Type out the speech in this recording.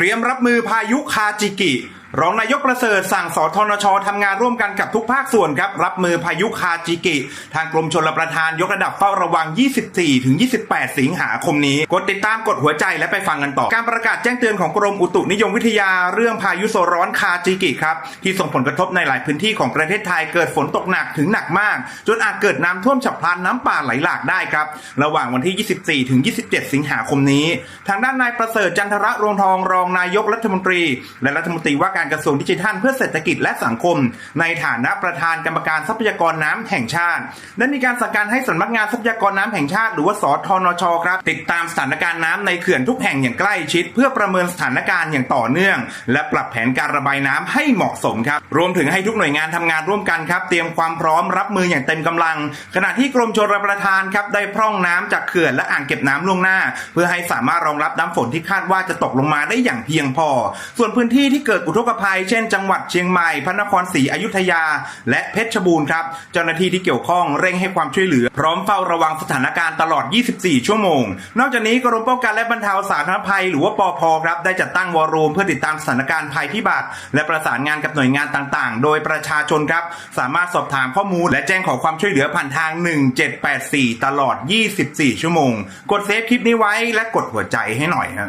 เตรียมรับมือพายุคาจิกิ รองนายกประเสริฐสั่งสทนชทำงานร่วมกันกับทุกภาคส่วนครับ รับมือพายุคาจิกิ ทางกรมชลประทานยกระดับเฝ้าระวัง 24 ถึง 28 สิงหาคมนี้ กดติดตามกดหัวใจและไปฟังกันต่อ การประกาศแจ้งเตือนของกรมอุตุนิยมวิทยาเรื่องพายุโซร้อนคาจิกิครับ ที่ส่งผลกระทบในหลายพื้นที่ของประเทศไทยเกิดฝนตกหนักถึงหนักมาก จนอาจเกิดน้ำท่วมฉับพลันน้ำป่าไหลหลากได้ครับระหว่างวันที่ 24 ถึง 27 สิงหาคมนี้ ทางด้านนายประเสริฐจันทระรวงทองรองนายกรัฐมนตรี และรัฐมนตรีว่าการกระทรวงดิจิทัลเพื่อเศรษฐกิจและสังคม ในฐานะประธานกรรมการทรัพยากรน้ำแห่งชาติ ได้มีการสั่งการให้สำนักงานทรัพยากรน้ำแห่งชาติ หรือว่าสทนชครับ ติดตามสถานการณ์น้ำในเขื่อนทุกแห่งอย่างใกล้ชิด เพื่อประเมินสถานการณ์อย่างต่อเนื่อง และปรับแผนการระบายน้ำให้เหมาะสมครับรวมถึงให้ทุกหน่วยงานทำงานร่วมกันครับ เตรียมความพร้อมรับมืออย่างเต็มกำลัง ขณะที่กรมชลประทานครับได้พร่องน้ำจากเขื่อนและอ่างเก็บน้ำล่วงหน้า เพื่อให้สามารถรองรับน้ำฝนที่คาดว่าจะตกลงมาได้อย่างเพียงพอ ส่วนพื้นที่ที่เกิดอุทกกภัย เช่น จังหวัดเชียงใหม่ พระนครศรีอยุธยา และเพชรบูรณ์ครับ เจ้าหน้าที่ที่เกี่ยวข้องเร่งให้ความช่วยเหลือ พร้อมเฝ้าระวังสถานการณ์ตลอด 24 ชั่วโมง นอกจากนี้กรมป้องกันและบรรเทาสาธารณภัย หรือว่าปอพครับ ได้จัดตั้งวอรูมเพื่อติดตามสถานการณ์ภัยพิบัติ และประสานงานกับหน่วยงานต่างๆ โดยประชาชนครับ สามารถสอบถามข้อมูล และแจ้งขอความช่วยเหลือผ่านทาง 1784 ตลอด 24 ชั่วโมง กดเซฟคลิปนี้ไว้และกดหัวใจให้หน่อยฮะ